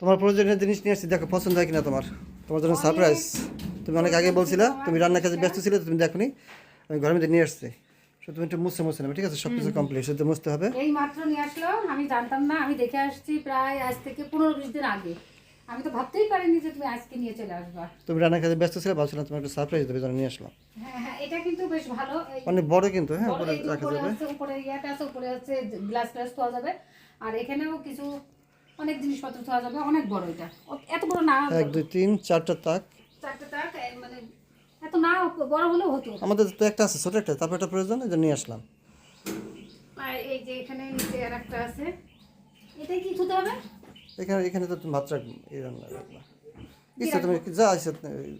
তোমার প্রয়োজনীয় জিনিস নিয়ে আসছি দেখো পছন্দ হয় কিনা তোমার? তোমার জন্য সারপ্রাইজ তুমি অনেক আগে বলছিলে তুমি রান্নার কাজে ব্যস্ত ছিলে তুমি দেখোনি আমি ঘরের মধ্যে নিয়ে আসছি। শুধু তুমি একটু মুছতে মুছতে নেবে ঠিক আছে? সব কিছু কমপ্লিট শুধু মুছতে হবে। এই মাত্র নিয়ে আসলো আমি জানতাম না আমি দেখে আসছি প্রায় আজ থেকে পনেরো বিশ দিন আগে। আমি তো ভাবতেই পারিনি যে তুমি আজকে নিয়ে চলে আসবা। তুমি রান্নার কাজে ব্যস্ত ছিলে ভাবছিলাম তোমার একটু সারপ্রাইজ দেবে জন্য নিয়ে আসলাম। হ্যাঁ হ্যাঁ এটা কিন্তু বেশ ভালো। অনেক বড় কিন্তু হ্যাঁ উপরে রাখা যাবে। উপরে ইয়াটা আছে উপরে হচ্ছে গ্লাস গ্লাস পাওয়া যাবে। আর এখানেও কিছু অনেক জিনিসপত্র পাওয়া যাবে অনেক বড় এটা। এত বড় না এক দুই তিন চারটা তাক। চারটে তাক মানে এত না বড় হলেও হতো। আমাদের তো একটা আছে ছোট একটা তারপর একটা প্রয়োজন জন্য নিয়ে আসলাম। আর এই যে এখানে নিচে আর একটা আছে এটাই কি ধুতে হবে? এখানে এখানে তো তুমি ভাত রাখবে এই রান্না রাখবা। ইচ্ছা তুমি যা ইচ্ছা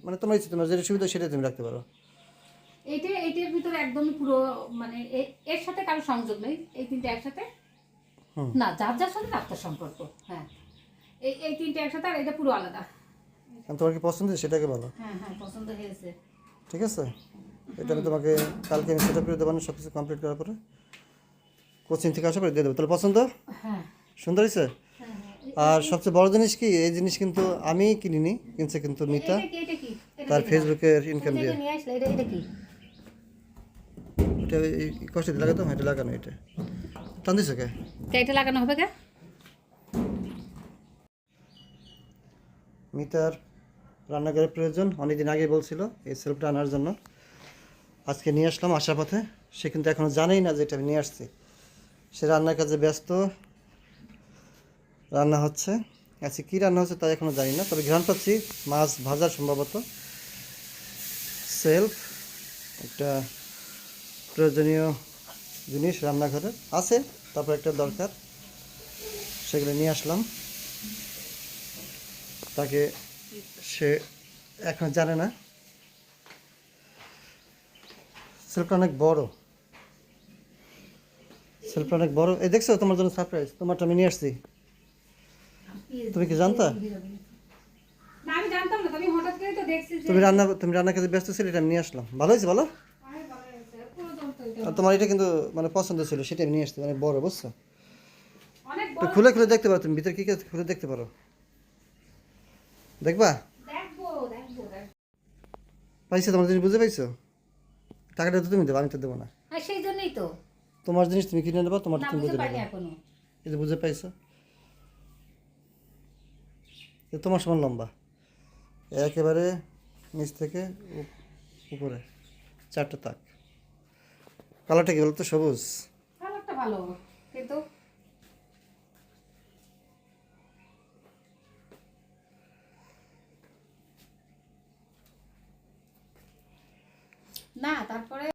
মানে তোমার ইচ্ছা তোমার যেটা সুবিধা সেটা তুমি রাখতে পারো। এইটা এইটার ভিতরে একদমই পুরো মানে এর সাথে কারও সংযোগ নেই এই তিনটে একসাথে? না যার যার সাথে তার সম্পর্ক। এই এই তিনটে একসাথে আর এটা পুরো আলাদা। তোমার কি পছন্দ সেটাকে বলো। হ্যাঁ হ্যাঁ পছন্দ হয়েছে। ঠিক আছে? এটা আমি তোমাকে কালকে আমি সেটা করে দেবো না সব কিছু কমপ্লিট করার পরে। কোচিং থেকে আসার পরে দিয়ে দেবো। তাহলে পছন্দ? হ্যাঁ। সুন্দর হয়েছে? হ্যাঁ হ্যাঁ আর সবচেয়ে বড় জিনিস কি? এই জিনিস কিন্তু আমি কিনিনি কিনছে কিন্তু মিতা। তার? ফেসবুকের ইনকাম দিয়ে। এটা কষ্ট লাগাতো এটা লাগানো এটা। টান দিছো কে এটা লাগানো হবে কে? মিতার রান্নাঘরের প্রয়োজন। অনেকদিন আগে বলছিল এই সেলফটা আনার জন্য। আজকে নিয়ে আসলাম আসার পথে। সে কিন্তু এখনও জানেই না যে এটা আমি নিয়ে আসছি। সে রান্নার কাজে ব্যস্ত। রান্না হচ্ছে। আজকে কী রান্না হচ্ছে তা এখনও জানি না। তবে ঘ্রাণ পাচ্ছি মাছ ভাজার সম্ভবত। সেলফ একটা প্রয়োজনীয় জিনিস রান্নাঘরে আছে, তারপর একটা দরকার। সেগুলো নিয়ে আসলাম। তাকে সে এখন জানে না। সেলফটা অনেক বড়। সেলফটা অনেক বড়। এই দেখছ তোমার জন্য সারপ্রাইজ তোমারটা আমি নিয়ে আসছি। তুমি কি জানতা? তুমি রান্না তুমি রান্নার কাজে ব্যস্ত ছিলে এটা আমি নিয়ে আসলাম। ভালো হয়েছে। আর তোমার এটা কিন্তু মানে পছন্দ ছিল সেটা আমি নিয়ে আসছি মানে বড় বুঝছ? খুলে খুলে দেখতে পারো তুমি ভিতরে কি কি খুলে দেখতে পারো। দেখবা? পাইছো তোমার জিনিস বুঝতে পাইছো? টাকাটা তো তুমি দেবো আমি তো দেবো না। হ্যাঁ সেই জন্যই তো। তোমার জিনিস তুমি কিনে নেবা তোমার তুমি বুঝতে বুঝে পারিনি এখনও। এটা বুঝে পাইছো? এ তোমার সমান লম্বা। একেবারে নিচ থেকে উপরে। চারটে তাক। কালারটা কি বলতো? সবুজ। কালারটা ভালো কিন্তু না তারপরে